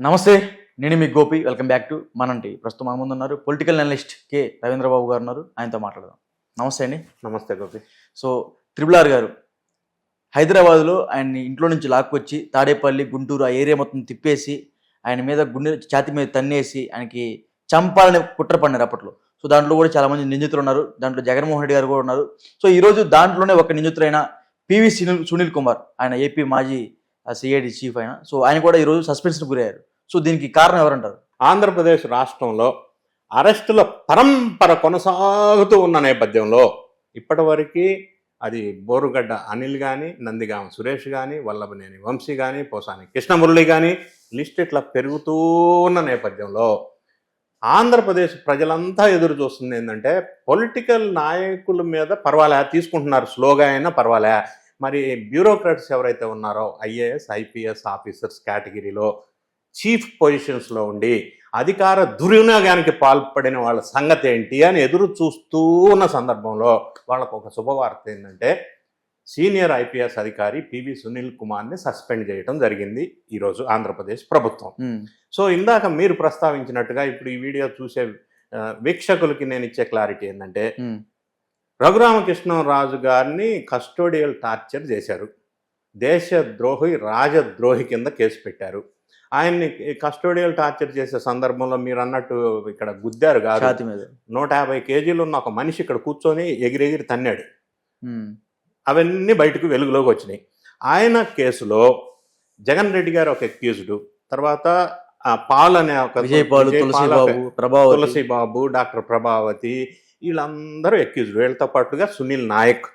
నమస్తే నేను మీ గోపి. వెల్కమ్ బ్యాక్ టు మనంటి. ప్రస్తుతం మన ముందు ఉన్నారు పొలిటికల్ అనలిస్ట్ కె రవీంద్రబాబు గారు ఉన్నారు. ఆయనతో మాట్లాడదాం. నమస్తే అండి. నమస్తే గోపి. సో త్రిబుల్ ఆర్ గారు హైదరాబాద్లో ఆయన్ని ఇంట్లో నుంచి లాక్కొచ్చి తాడేపల్లి గుంటూరు ఆ ఏరియా మొత్తం తిప్పేసి ఆయన మీద గుండె ఛాతి మీద తన్నేసి ఆయనకి చంపాలని కుట్ర పడినారు అప్పట్లో. సో దాంట్లో కూడా చాలా మంది నిందితులు ఉన్నారు. దాంట్లో జగన్మోహన్ రెడ్డి గారు కూడా ఉన్నారు. సో ఈ రోజు దాంట్లోనే ఒక నిందితులైన పివి సునీల్ సునీల్ కుమార్ ఆయన ఏపీ మాజీ సిఐడి చీఫ్ అయినా. సో ఆయన కూడా ఈరోజు సస్పెన్షన్ గురయ్యారు. సో దీనికి కారణం ఎవరంటారు? ఆంధ్రప్రదేశ్ రాష్ట్రంలో అరెస్టుల పరంపర కొనసాగుతూ ఉన్న నేపథ్యంలో ఇప్పటివరకు అది బోరుగడ్డ అనిల్ కానీ నందిగామ సురేష్ కానీ వల్లభనేని వంశీ కానీ పోసాని కృష్ణమురళి కానీ లిస్ట్ ఇట్లా పెరుగుతూ ఉన్న నేపథ్యంలో ఆంధ్రప్రదేశ్ ప్రజలంతా ఎదురు చూస్తుంది ఏంటంటే పొలిటికల్ నాయకుల మీద పర్వాలే తీసుకుంటున్నారు స్లోగా అయినా పర్వాలే. మరి బ్యూరోక్రాట్స్ ఎవరైతే ఉన్నారో ఐఏఎస్ ఐపీఎస్ ఆఫీసర్స్ కేటగిరీలో చీఫ్ పొజిషన్స్లో ఉండి అధికార దుర్వినియోగానికి పాల్పడిన వాళ్ళ సంగతి ఏంటి అని ఎదురు చూస్తూ ఉన్న సందర్భంలో వాళ్ళకు ఒక శుభవార్త ఏంటంటే సీనియర్ ఐపీఎస్ అధికారి పివి సునీల్ కుమార్ని సస్పెండ్ చేయడం జరిగింది ఈరోజు ఆంధ్రప్రదేశ్ ప్రభుత్వం. సో ఇందాక మీరు ప్రస్తావించినట్టుగా ఇప్పుడు ఈ వీడియో చూసే వీక్షకులకి నేను ఇచ్చే క్లారిటీ ఏంటంటే రఘురామకృష్ణరాజు గారిని కస్టోడియల్ టార్చర్ చేశారు. దేశద్రోహి రాజద్రోహి కింద కేసు పెట్టారు. ఆయన్ని కస్టోడియల్ టార్చర్ చేసే సందర్భంలో మీరు అన్నట్టు ఇక్కడ గుద్దారు కాదు. నూట యాభై కేజీలు ఉన్న ఒక మనిషి ఇక్కడ కూర్చొని ఎగిరెగిరి తన్నాడు. అవన్నీ బయటకు వెలుగులోకి వచ్చినాయి. ఆయన కేసులో జగన్ రెడ్డి గారు ఒక అక్యూజ్డ్ తర్వాత పాల్ అనే ఒక విజయపాల్ ఒక- తులసిబాబు ప్రభావతి. తులసి బాబు డాక్టర్ ప్రభావతి వీళ్ళందరూ అక్యూజ్డ్ వీళ్ళతో పాటుగా సునీల్ నాయక్.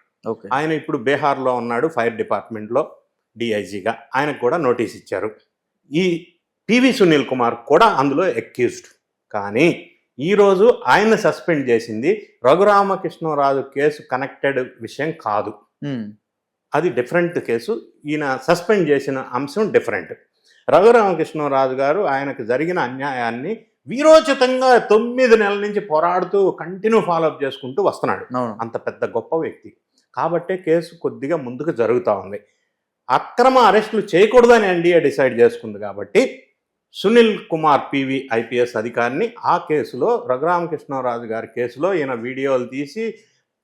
ఆయన ఇప్పుడు బీహార్లో ఉన్నాడు ఫైర్ డిపార్ట్మెంట్లో డిఐజీగా. ఆయనకు కూడా నోటీస్ ఇచ్చారు. ఈ పివి సునీల్ కుమార్ కూడా అందులో అక్యూజ్డ్ కానీ ఈరోజు ఆయన సస్పెండ్ చేసింది రఘురామకృష్ణరాజు కేసు కనెక్టెడ్ విషయం కాదు. అది డిఫరెంట్ కేసు. ఈయన సస్పెండ్ చేసిన అంశం డిఫరెంట్ రఘురామకృష్ణరాజు గారు ఆయనకు జరిగిన అన్యాయాన్ని వీరోచితంగా తొమ్మిది నెలల నుంచి పోరాడుతూ కంటిన్యూ ఫాలోఅప్ చేసుకుంటూ వస్తున్నాడు. అంత పెద్ద గొప్ప వ్యక్తి. కాబట్టే కేసు కొద్దిగా ముందుకు జరుగుతూ ఉంది. అక్రమ అరెస్టులు చేయకూడదని ఎన్డీఏ డిసైడ్ చేసుకుంది కాబట్టి సునీల్ కుమార్ పివి ఐపీఎస్ అధికారిని ఆ కేసులో రఘురామకృష్ణరాజు గారి కేసులో ఈయన వీడియోలు తీసి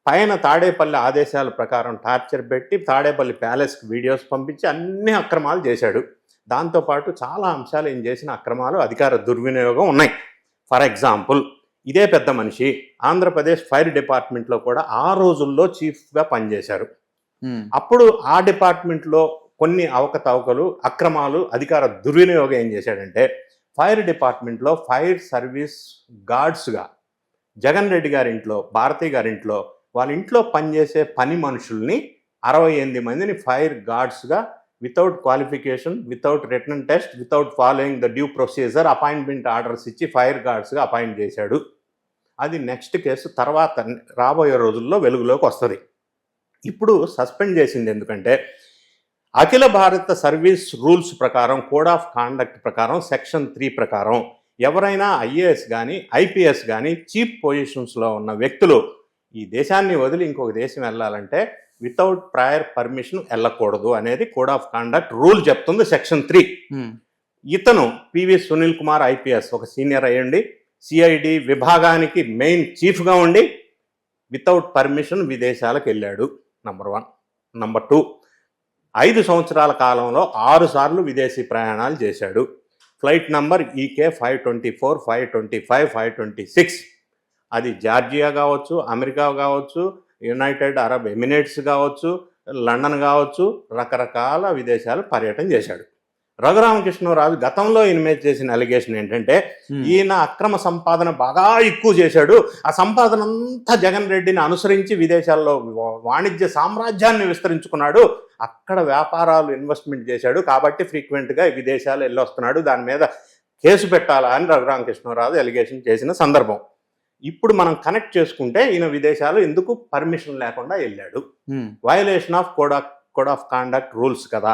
పైన తాడేపల్లి ఆదేశాల ప్రకారం టార్చర్ పెట్టి తాడేపల్లి ప్యాలెస్కి వీడియోస్ పంపించి అన్ని అక్రమాలు చేశాడు. దాంతోపాటు చాలా అంశాలు ఏం చేసిన అక్రమాలు అధికార దుర్వినియోగం ఉన్నాయి. ఫర్ ఎగ్జాంపుల్ ఇదే పెద్ద మనిషి ఆంధ్రప్రదేశ్ ఫైర్ డిపార్ట్మెంట్లో కూడా ఆ రోజుల్లో చీఫ్గా పనిచేశారు. అప్పుడు ఆ డిపార్ట్మెంట్లో కొన్ని అవకతవకలు అక్రమాలు అధికార దుర్వినియోగం ఏం చేశాడంటే ఫైర్ డిపార్ట్మెంట్లో ఫైర్ సర్వీస్ గార్డ్స్గా జగన్ రెడ్డి గారి ఇంట్లో భారతి గారి ఇంట్లో వాళ్ళ ఇంట్లో పనిచేసే పని మనుషుల్ని అరవై ఎనిమిది మందిని fire గార్డ్స్గా without qualification without written test without following the due procedure appointment orders ఇచ్చి ఫైర్ గార్డ్స్గా అపాయింట్ చేశాడు. అది నెక్స్ట్ కేసు తర్వాత రాబోయే రోజుల్లో వెలుగులోకి వస్తుంది. ఇప్పుడు సస్పెండ్ చేసింది ఎందుకంటే అఖిల భారత సర్వీస్ రూల్స్ ప్రకారం కోడ్ ఆఫ్ కాండక్ట్ ప్రకారం సెక్షన్ త్రీ ప్రకారం ఎవరైనా ఐఏఎస్ కానీ ఐపీఎస్ కానీ చీఫ్ పొజిషన్స్లో ఉన్న వ్యక్తులు ఈ దేశాన్ని వదిలి ఇంకొక దేశం వెళ్ళాలంటే వితౌట్ ప్రయర్ పర్మిషన్ వెళ్ళకూడదు అనేది కోడ్ ఆఫ్ కాండక్ట్ రూల్ చెప్తుంది సెక్షన్ త్రీ ఉమ్, ఇతను పివి సునీల్ కుమార్ ఐపీఎస్ ఒక సీనియర్ అయ్యండి. సిఐడి విభాగానికి మెయిన్ చీఫ్గా ఉండి వితౌట్ పర్మిషన్ విదేశాలకు వెళ్ళాడు నంబర్ వన్ నంబర్ టూ ఐదు సంవత్సరాల కాలంలో ఆరు సార్లు విదేశీ ప్రయాణాలు చేశాడు. Flight number EK five twenty four five twenty five five twenty six అది జార్జియా కావచ్చు అమెరికా కావచ్చు యునైటెడ్ అరబ్ ఎమిరేట్స్ కావచ్చు లండన్ కావచ్చు రకరకాల విదేశాలు పర్యటన చేశాడు. రఘురామకృష్ణరాజు గతంలో ఈయన మీద చేసిన అలిగేషన్ ఏంటంటే ఈయన అక్రమ సంపాదన బాగా ఎక్కువ చేశాడు. ఆ సంపాదన అంతా జగన్ రెడ్డిని అనుసరించి విదేశాల్లో వాణిజ్య సామ్రాజ్యాన్ని విస్తరించుకున్నాడు. అక్కడ వ్యాపారాలు ఇన్వెస్ట్మెంట్ చేశాడు. కాబట్టి ఫ్రీక్వెంట్గా విదేశాలు వెళ్ళొస్తున్నాడు. దాని మీద కేసు పెట్టాలా అని రఘురామకృష్ణరాజు ఎలిగేషన్ చేసిన సందర్భం. ఇప్పుడు మనం కనెక్ట్ చేసుకుంటే ఈయన విదేశాలు ఎందుకు పర్మిషన్ లేకుండా వెళ్ళాడు. Violation of code of code of conduct rules కదా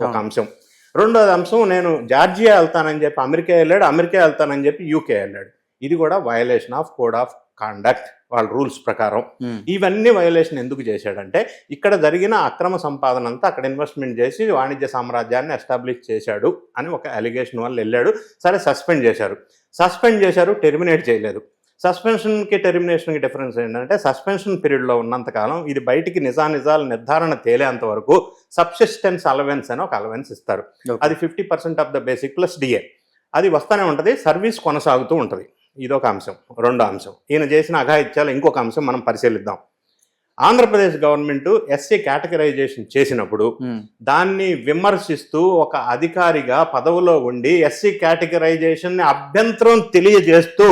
ఒక. అంశం. రెండోది అంశం నేను జార్జియా వెళ్తానని చెప్పి అమెరికా వెళ్ళాడు అమెరికా వెళ్తానని చెప్పి యూకే వెళ్ళాడు. ఇది కూడా violation of code of conduct వాళ్ళ రూల్స్ ప్రకారం. ఉమ్, ఇవన్నీ వైలేషన్ ఎందుకు చేశాడంటే ఇక్కడ జరిగిన అక్రమ సంపాదన అంతా అక్కడ ఇన్వెస్ట్మెంట్ చేసి వాణిజ్య సామ్రాజ్యాన్ని ఎస్టాబ్లిష్ చేశాడు అని ఒక అలిగేషన్ వల్ల వెళ్ళాడు. సరే సస్పెండ్ చేశారు. సస్పెండ్ చేశారు టెర్మినేట్ చేయలేదు. సస్పెన్షన్కి టెర్మినేషన్కి డిఫరెన్స్ ఏంటంటే సస్పెన్షన్ పీరియడ్లో ఉన్నంతకాలం ఇది బయటికి నిజానిజాల నిర్ధారణ తేలేంత వరకు సబ్సిస్టెన్స్ అలవెన్స్ అని ఒక అలవెన్స్ ఇస్తారు. అది fifty percent of the basic plus DA అది వస్తూనే ఉంటుంది సర్వీస్ కొనసాగుతూ ఉంటుంది. ఇదొక అంశం రెండో అంశం. ఈయన చేసిన అఘాయిత్యాలు ఇంకొక అంశం మనం పరిశీలిద్దాం. ఆంధ్రప్రదేశ్ గవర్నమెంట్ ఎస్సీ కేటగరైజేషన్ చేసినప్పుడు దాన్ని విమర్శిస్తూ ఒక అధికారిగా పదవిలో ఉండి ఎస్సీ కేటగరైజేషన్ అభ్యంతరం తెలియజేస్తూ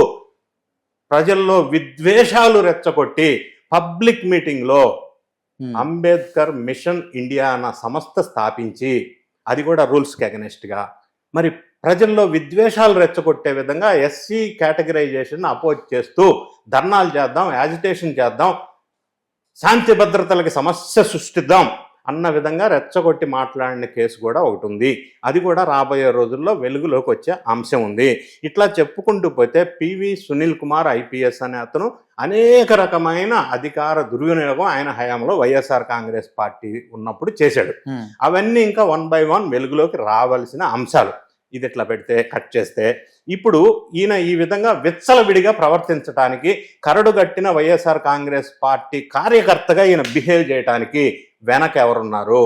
ప్రజల్లో విద్వేషాలు రెచ్చగొట్టి పబ్లిక్ మీటింగ్లో ఉమ్, అంబేద్కర్ మిషన్ ఇండియా అన్న సంస్థ స్థాపించి అది కూడా రూల్స్కి అగనెస్ట్గా. మరి ప్రజల్లో విద్వేషాలు రెచ్చగొట్టే విధంగా ఎస్సీ కేటగరైజేషన్ అపోజ్ చేస్తూ ధర్నాలు చేద్దాం యాజిటేషన్ చేద్దాం శాంతి భద్రతలకి సమస్య సృష్టిద్దాం అన్న విధంగా రెచ్చగొట్టి మాట్లాడిన కేసు కూడా ఒకటి ఉంది. అది కూడా రాబోయే రోజుల్లో వెలుగులోకి వచ్చే అంశం ఉంది. ఇట్లా చెప్పుకుంటూ పోతే పివి సునీల్ కుమార్ ఐపీఎస్ అనే అతను అనేక రకమైన అధికార దుర్వినియోగం ఆయన హయాంలో వైఎస్ఆర్ కాంగ్రెస్ పార్టీ ఉన్నప్పుడు చేశాడు. అవన్నీ ఇంకా వన్ బై వన్ వెలుగులోకి రావాల్సిన అంశాలు. ఇది ఇట్లా పెడితే కట్ చేస్తే. ఇప్పుడు ఈయన ఈ విధంగా విచ్చలవిడిగా ప్రవర్తించడానికి కరడుగట్టిన వైఎస్ఆర్ కాంగ్రెస్ పార్టీ కార్యకర్తగా ఈయన బిహేవ్ చేయడానికి వెనక ఎవరున్నారు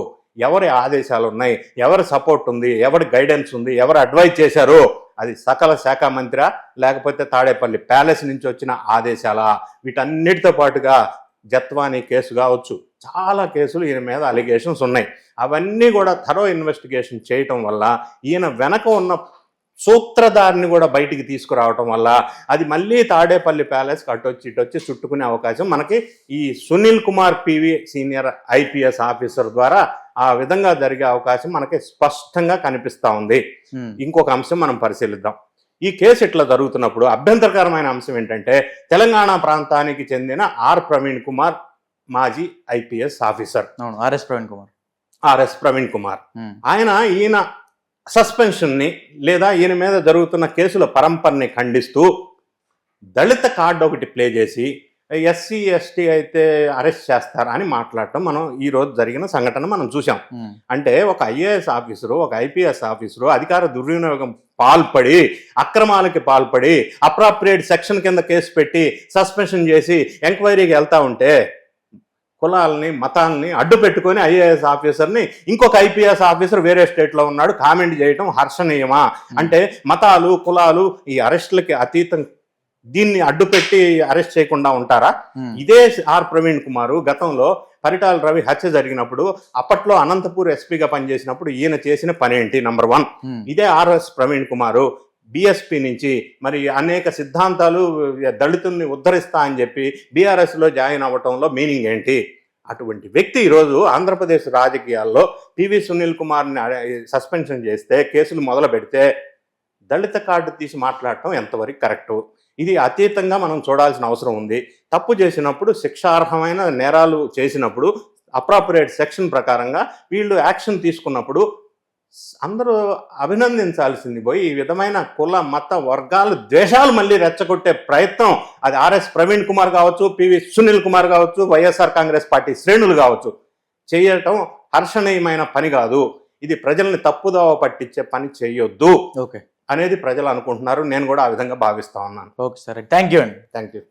ఎవరి ఆదేశాలు ఉన్నాయి ఎవరి సపోర్ట్ ఉంది? ఎవరి గైడెన్స్ ఉంది? ఎవరు అడ్వైజ్ చేశారు? అది సకల శాఖ మంత్రి లేకపోతే తాడేపల్లి ప్యాలెస్ నుంచి వచ్చిన ఆదేశాల? వీటన్నిటితో పాటుగా జత్వానీ కేసు కావచ్చు. చాలా కేసులు ఈయన మీద అలిగేషన్స్ ఉన్నాయి. అవన్నీ కూడా థరో ఇన్వెస్టిగేషన్ చేయటం వల్ల ఈయన వెనక ఉన్న సూత్రధారిని కూడా బయటికి తీసుకురావటం వల్ల అది మళ్ళీ తాడేపల్లి ప్యాలెస్ అటొచ్చి ఇటొచ్చి చుట్టుకునే అవకాశం. మనకి ఈ Sunil Kumar PV senior IPS officer ద్వారా ఆ విధంగా జరిగే అవకాశం మనకి స్పష్టంగా కనిపిస్తూ ఉంది. ఇంకొక అంశం మనం పరిశీలిద్దాం. ఈ కేసు ఇట్లా జరుగుతున్నప్పుడు అభ్యంతరకరమైన అంశం ఏంటంటే తెలంగాణ ప్రాంతానికి చెందిన ఆర్ ప్రవీణ్ కుమార్ మాజీ IPS officer. RS Praveen Kumar. RS Praveen Kumar. ఆయన ఈయన సస్పెన్షన్ని లేదా ఈయన మీద జరుగుతున్న కేసుల పరంపరని ఖండిస్తూ దళిత కార్డు ఒకటి ప్లే చేసి ఎస్సీ ఎస్టీ అయితే అరెస్ట్ చేస్తారా అని మాట్లాడటం మనం ఈ రోజు జరిగిన సంఘటన మనం చూసాం అంటే ఒక ఐఏఎస్ ఆఫీసరు ఒక ఐపీఎస్ ఆఫీసరు అధికార దుర్వినియోగం పాల్పడి అక్రమాలకి పాల్పడి అప్రాప్రియేట్ సెక్షన్ కింద కేసు పెట్టి సస్పెన్షన్ చేసి ఎంక్వైరీకి వెళ్తా ఉంటే కులాలని మతాలని అడ్డు పెట్టుకొని ఐఏఎస్ ఆఫీసర్ని ఇంకొక ఐపీఎస్ ఆఫీసర్ వేరే స్టేట్లో ఉన్నాడు కామెంట్ చేయటం హర్షణీయమా? అంటే మతాలు కులాలు ఈ అరెస్టులకి అతీతం దీన్ని అడ్డు పెట్టి అరెస్ట్ చేయకుండా ఉంటారా? ఇదే ఆర్ ప్రవీణ్ కుమారు గతంలో పరిటాల రవి హత్య జరిగినప్పుడు అప్పట్లో అనంతపూర్ ఎస్పీగా పనిచేసినప్పుడు ఈయన చేసిన పని ఏంటి నంబర్ వన్. ఇదే ఆర్ఎస్ ప్రవీణ్ కుమారు బిఎస్పి నుంచి మరి అనేక సిద్ధాంతాలు దళితుల్ని ఉద్ధరిస్తా అని చెప్పి బీఆర్ఎస్లో జాయిన్ అవ్వటంలో మీనింగ్ ఏంటి? అటువంటి వ్యక్తి ఈరోజు ఆంధ్రప్రదేశ్ రాజకీయాల్లో పివి సునీల్ కుమార్ని సస్పెన్షన్ చేస్తే కేసులు మొదలు పెడితే దళిత కార్డు తీసి మాట్లాడటం ఎంతవరకు కరెక్టు? ఇది అతీతంగా మనం చూడాల్సిన అవసరం ఉంది. తప్పు చేసినప్పుడు శిక్షార్హమైన నేరాలు చేసినప్పుడు అప్రాపరేట్ సెక్షన్ ప్రకారంగా వీళ్ళు యాక్షన్ తీసుకున్నప్పుడు అందరూ అభినందించాల్సింది పోయి ఈ విధమైన కుల మత వర్గాలు ద్వేషాలు మళ్ళీ రెచ్చగొట్టే ప్రయత్నం అది ఆర్ఎస్ ప్రవీణ్ కుమార్ కావచ్చు పివి సునీల్ కుమార్ కావచ్చు వైఎస్ఆర్ కాంగ్రెస్ పార్టీ శ్రేణులు కావచ్చు. చేయటం హర్షణీయమైన పని కాదు. ఇది ప్రజల్ని తప్పుదోవ పట్టించే పని చేయొద్దు ఓకే. అనేది ప్రజలు అనుకుంటున్నారు. నేను కూడా ఆ విధంగా భావిస్తా ఉన్నాను. ఓకే సరే. థ్యాంక్ యూ అండి. Thank you